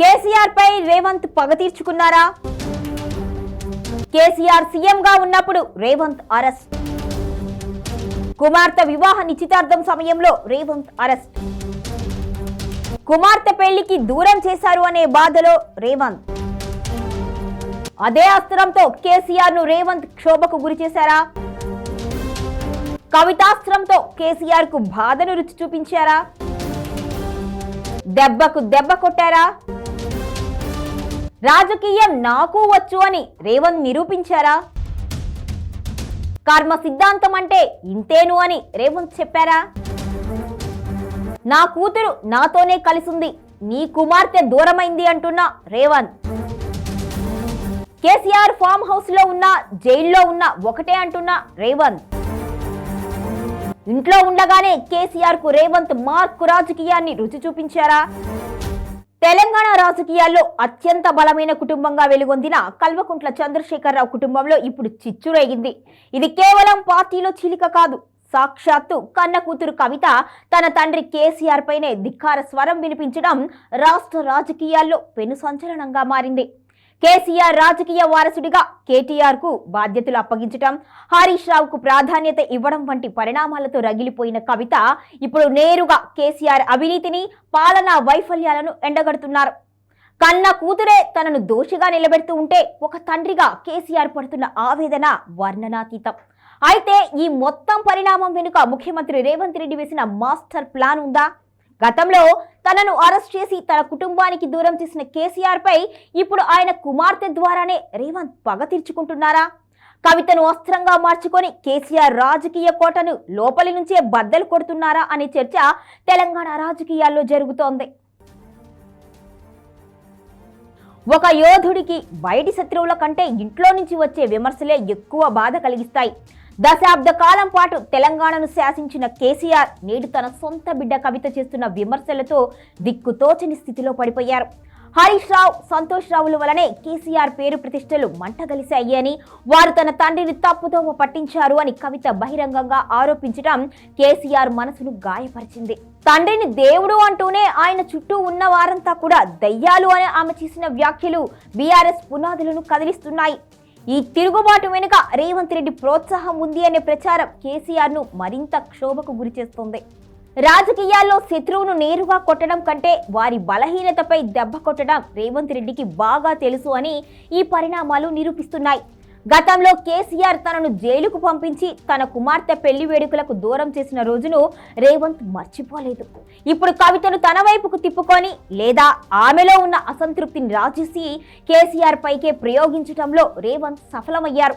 కేసీఆర్ పై రేవంత్ పగ తీర్చుకున్నారా? కేసీఆర్ సీఎంగా ఉన్నప్పుడు రేవంత్ అరెస్ట్. కుమార్తె వివాహ నిశ్చితార్థం సమయంలో రేవంత్ అరెస్ట్. కుమార్తె పెళ్ళికి దూరం చేశారు అనే బాధలో రేవంత్. అదే అస్త్రంతో కేసీఆర్ను రేవంత్ క్షోభకు గురి చేశారా? కవితాస్త్రంతో కేసీఆర్కు బాధను రుచి చూపించారా? దెబ్బకు దెబ్బ కొట్టారా? రాజకీయం నాకు వచ్చు అని రేవంత్ నిరూపించారా? కర్మ సిద్ధాంతం అంటే ఇంతేను అని రేవంత్ చెప్పారా? నా కూతురు నాతోనే కలిసింది నీ కుమార్తె దూరమైంది అంటున్న రేవంత్. కేసీఆర్ ఫామ్ హౌస్లో ఉన్న జైల్లో ఉన్న ఒకటే అంటున్న రేవంత్. ఇంట్లో ఉండగానే కేసీఆర్కు రేవంత్ మార్కు రాజకీయాన్ని రుచి చూపించారా? తెలంగాణ రాజకీయాల్లో అత్యంత బలమైన కుటుంబంగా వెలుగొందిన కల్వకుంట్ల చంద్రశేఖరరావు కుటుంబంలో ఇప్పుడు చిచ్చు రేగింది ఇది కేవలం పార్టీలో చీలిక కాదు. సాక్షాత్తు కన్న కూతురు కవిత తన తండ్రి కేసీఆర్ పైనే ధిక్కార స్వరం వినిపించడం రాష్ట్ర రాజకీయాల్లో పెను సంచలనంగా మారింది. కేసీఆర్ రాజకీయ వారసుడిగా కేటీఆర్కు బాధ్యతలు అప్పగించటం హరీష్ రావుకు ప్రాధాన్యత ఇవ్వడం వంటి పరిణామాలతో రగిలిపోయిన కవిత ఇప్పుడు నేరుగా కేసీఆర్ అవినీతిని పాలనా వైఫల్యాలను ఎండగడుతున్నారు. కన్న కూతురే తనను దోషిగా నిలబెడుతూ ఉంటే ఒక తండ్రిగా కేసీఆర్ పడుతున్న ఆవేదన వర్ణనాతీతం. అయితే ఈ మొత్తం పరిణామం వెనుక ముఖ్యమంత్రి రేవంత్ రెడ్డి వేసిన మాస్టర్ ప్లాన్ ఉందా? గతంలో తనను అరెస్ట్ చేసి తన కుటుంబానికి దూరం చేసిన కేసీఆర్ పై ఇప్పుడు ఆయన కుమార్తె ద్వారానే రేవంత్ పగ తీర్చుకుంటున్నారా? కవితను అస్త్రంగా మార్చుకొని కేసీఆర్ రాజకీయ కోటను లోపలి నుంచే బద్దలు కొడుతున్నారా అనే చర్చ తెలంగాణ రాజకీయాల్లో జరుగుతోంది. ఒక యోధుడికి బయటి శత్రువుల కంటే ఇంట్లో నుంచి వచ్చే విమర్శలే ఎక్కువ బాధ కలిగిస్తాయి. దశాబ్ద కాలం పాటు తెలంగాణను శాసించిన కేసీఆర్ నేడు తన సొంత బిడ్డ కవిత చేస్తున్న విమర్శలతో దిక్కుతోచని స్థితిలో పడిపోయారు. హరీష్ రావు సంతోష్ రావుల వలనే కేసీఆర్ పేరు ప్రతిష్టలు మంటగలిశాయని వారు తన తండ్రిని తప్పుదోవ పట్టించారు అని కవిత బహిరంగంగా ఆరోపించడం కేసీఆర్ మనసును గాయపరిచింది. తండ్రిని దేవుడు అంటూనే ఆయన చుట్టూ ఉన్న వారంతా కూడా దయ్యాలు అని ఆమె చేసిన వ్యాఖ్యలు బీఆర్ఎస్ పునాదులను కదిలిస్తున్నాయి. ఈ తిరుగుబాటు వెనుక రేవంత్ రెడ్డి ప్రోత్సాహం ఉంది అనే ప్రచారం కేసీఆర్ను మరింత క్షోభకు గురిచేస్తోంది రాజకీయాల్లో శత్రువును నేరుగా కొట్టడం కంటే వారి బలహీనతపై దెబ్బ కొట్టడం రేవంత్ రెడ్డికి బాగా తెలుసు అని ఈ పరిణామాలు నిరూపిస్తున్నాయి. గతంలో కేసీఆర్ తనను జైలుకు పంపించి తన కుమార్తె పెళ్ళి వేడుకలకు దూరం చేసిన రోజును రేవంత్ మర్చిపోలేదు. ఇప్పుడు కవితను తన వైపుకు తిప్పుకొని లేదా ఆమెలో ఉన్న అసంతృప్తిని రాజేసి కేసీఆర్ పైకే ప్రయోగించడంలో రేవంత్ సఫలమయ్యారు.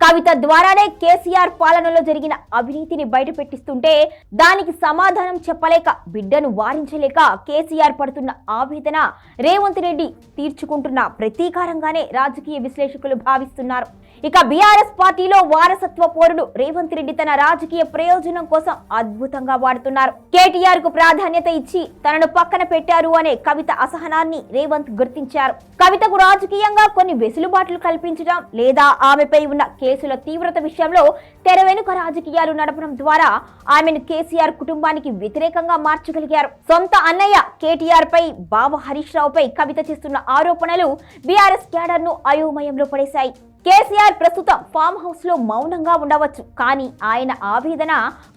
కవిత ద్వారానే కేసీఆర్ పాలనలో జరిగిన అవినీతిని బయటపెట్టిస్తుంటే దానికి సమాధానం చెప్పలేక బిడ్డను వారించలేక కేసీఆర్ పడుతున్న ఆవేదన రేవంత్ రెడ్డి తీర్చుకుంటున్న ప్రతీకారంగానే రాజకీయ విశ్లేషకులు భావిస్తున్నారు. ఇక బీఆర్ఎస్ పార్టీలో వారసత్వ పోరుడు రేవంత్ రెడ్డి తన రాజకీయ ప్రయోజనం కోసం అద్భుతంగా వాడుతున్నారు. కేటీఆర్కు ప్రాధాన్యత ఇచ్చి తనను పక్కన పెట్టారు అనే కవిత అసహనాన్ని రేవంత్ గుర్తించారు. కవితకు రాజకీయంగా కొన్ని వెసులుబాట్లు కల్పించడం లేదా ఆమెపై ఉన్న కేసుల తీవ్రత విషయంలో తెర వెనుక రాజకీయాలు నడపడం ద్వారా ఆమెను కేసీఆర్ కుటుంబానికి వ్యతిరేకంగా మార్చగలిగారు. సొంత అన్నయ్య కేటీఆర్ పై బావ హరీష్ రావుపై కవిత చేస్తున్న ఆరోపణలు బీఆర్ఎస్ క్యాడర్ను అయోమయంలో పడేశాయి. కేసీఆర్ కేసీఆర్ ప్రస్తుతం ఫామ్ హౌస్లో మౌనంగా ఉండవచ్చు. కానీ ఆయన ఆవేదన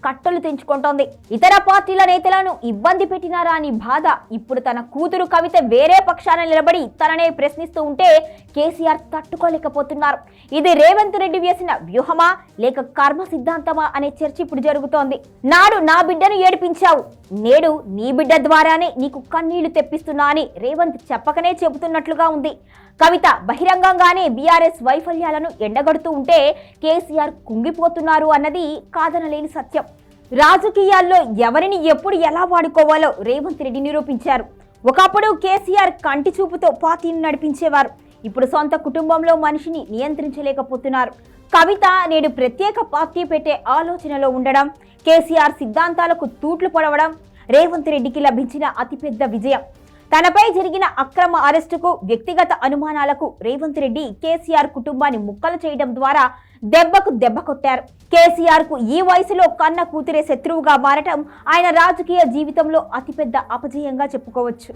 కట్టలు తెంచుకుంటోంది. ఇతర పార్టీల నేతలను ఇబ్బంది పెట్టినారా అని బాధ. ఇప్పుడు తన కూతురు కవిత వేరే పక్షాన నిలబడి తననే ప్రశ్నిస్తూ ఉంటే కేసీఆర్ తట్టుకోలేకపోతున్నారు. ఇది రేవంత్ రెడ్డి వేసిన వ్యూహమా లేక కర్మ సిద్ధాంతమా అనే చర్చ ఇప్పుడు జరుగుతోంది. నాడు నా బిడ్డను ఏడిపించావు. నేడు నీ బిడ్డ ద్వారానే నీకు కన్నీళ్ళు తెప్పిస్తున్నా అని రేవంత్ చెప్పకనే చెబుతున్నట్లుగా ఉంది. కవిత బహిరంగంగానే బీఆర్ఎస్ వైఫల్యాలను ఎండగడుతూ ఉంటే కేసీఆర్ కుంగిపోతున్నారు అన్నది కాదనలేని సత్యం. రాజకీయాల్లో ఎవరిని ఎప్పుడు ఎలా వాడుకోవాలో రేవంత్ రెడ్డి నిరూపించారు. ఒకప్పుడు కేసీఆర్ కంటి చూపుతో పార్టీని నడిపించేవారు. ఇప్పుడు సొంత కుటుంబంలో మనిషిని నియంత్రించలేకపోతున్నారు. కవిత నేడు ప్రత్యేక పార్టీ పెట్టే ఆలోచనలో ఉండడం కేసీఆర్ సిద్ధాంతాలకు తూట్లు పడవడం రేవంత్ రెడ్డికి లభించిన అతిపెద్ద విజయం. తనపై జరిగిన అక్రమ అరెస్టుకు వ్యక్తిగత అనుమానాలకు రేవంత్ రెడ్డి కేసీఆర్ కుటుంబాన్ని ముక్కలు చేయడం ద్వారా దెబ్బకు దెబ్బ కొట్టారు. కేసీఆర్కు ఈ వయసులో కన్న కూతురే శత్రువుగా మారటం ఆయన రాజకీయ జీవితంలో అతిపెద్ద అపజయంగా చెప్పుకోవచ్చు.